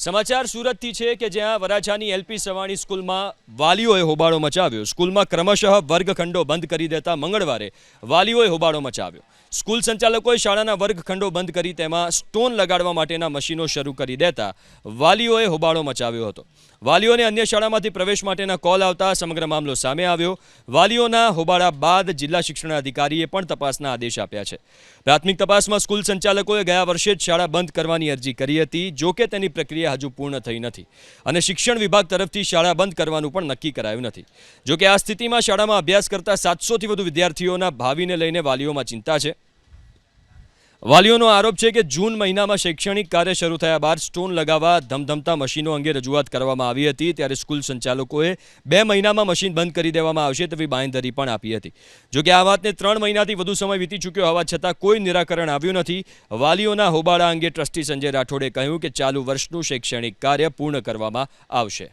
સમાચાર સુરતથી છે કે જ્યાં વરાછાની એલપી સવાણી સ્કૂલમાં વાલીઓએ હોબાળો મચાવ્યો. સ્કૂલમાં ક્રમશઃ વર્ગખંડો બંધ કરી દેતા મંગળવારે વાલીઓએ હોબાળો મચાવ્યો. સ્કૂલ સંચાલકોએ શાળાના વર્ગખંડો બંધ કરી તેમાં સ્ટોન લગાડવા માટેના મશીનો શરૂ કરી દેતા વાલીઓએ હોબાળો મચાવ્યો હતો. વાલીઓને અન્ય શાળામાંથી પ્રવેશ માટેના કોલ આવતા સમગ્ર મામલો સામે આવ્યો. વાલીઓના હોબાળા બાદ જિલ્લા શિક્ષણાધિકારીએ પણ તપાસના આદેશ આપ્યા છે. પ્રાથમિક તપાસમાં સ્કૂલ સંચાલકોએ ગયા વર્ષે જ શાળા બંધ કરવાની અરજી કરી હતી. જોકે તેની પ્રક્રિયા હજુ પૂર્ણ થઈ નથી. અને શિક્ષણ વિભાગ તરફથી શાળા બંધ કરવાનું પણ નક્કી કરાયું નથી. જોકે આ સ્થિતિમાં શાળામાં અભ્યાસ કરતા સાતસોથી વધુ વિદ્યાર્થીઓના ભાવિને લઈને વાલીઓમાં ચિંતા છે. વાલીઓનો આરોપ છે કે જૂન મહિનામાં શૈક્ષણિક કાર્ય શરૂ થયા બાદ સ્ટોન લગાવવા ધમધમતા મશીનો અંગે રજૂઆત કરવામાં આવી હતી. ત્યારે સ્કૂલ સંચાલકોએ બે મહિનામાં મશીન બંધ કરી દેવામાં આવશે તેવી બાંયધરી પણ આપી હતી. જોકે આ વાતને ત્રણ મહિનાથી વધુ સમય વીતી ચૂક્યો હોવા છતાં કોઈ નિરાકરણ આવ્યું નથી. વાલીઓના હોબાળા અંગે ટ્રસ્ટી સંજય રાઠોડે કહ્યું કે ચાલુ વર્ષનું શૈક્ષણિક કાર્ય પૂર્ણ કરવામાં આવશે.